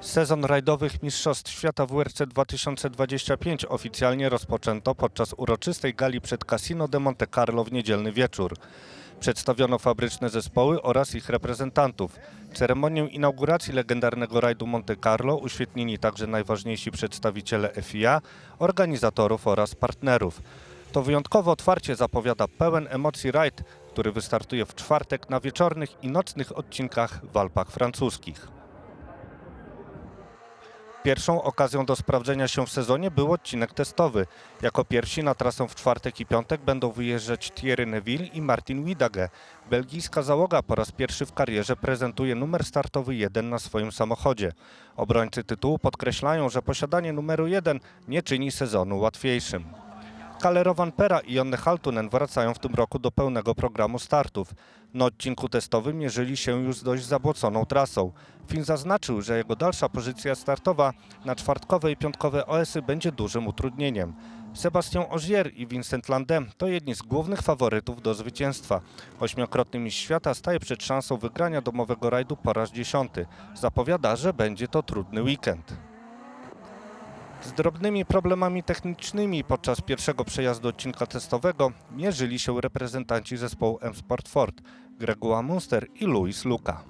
Sezon rajdowych Mistrzostw Świata WRC 2025 oficjalnie rozpoczęto podczas uroczystej gali przed Casino de Monte Carlo w niedzielny wieczór. Przedstawiono fabryczne zespoły oraz ich reprezentantów. Ceremonię inauguracji legendarnego rajdu Monte Carlo uświetnili także najważniejsi przedstawiciele FIA, organizatorów oraz partnerów. To wyjątkowe otwarcie zapowiada pełen emocji rajd, który wystartuje w czwartek na wieczornych i nocnych odcinkach w Alpach francuskich. Pierwszą okazją do sprawdzenia się w sezonie był odcinek testowy. Jako pierwsi na trasę w czwartek i piątek będą wyjeżdżać Thierry Neville i Martin Widage. Belgijska załoga po raz pierwszy w karierze prezentuje numer startowy 1 na swoim samochodzie. Obrońcy tytułu podkreślają, że posiadanie numeru 1 nie czyni sezonu łatwiejszym. Kalle Pera i Jonne Haltunen wracają w tym roku do pełnego programu startów. Na odcinku testowym mierzyli się już z dość zabłoconą trasą. Fin zaznaczył, że jego dalsza pozycja startowa na czwartkowe i piątkowe OS-y będzie dużym utrudnieniem. Sebastian Ogier i Vincent Landem to jedni z głównych faworytów do zwycięstwa. Ośmiokrotny mistrz świata staje przed szansą wygrania domowego rajdu po raz dziesiąty. Zapowiada, że będzie to trudny weekend. Z drobnymi problemami technicznymi podczas pierwszego przejazdu odcinka testowego mierzyli się reprezentanci zespołu M Sport Ford, Gregoire Munster i Louis Luka.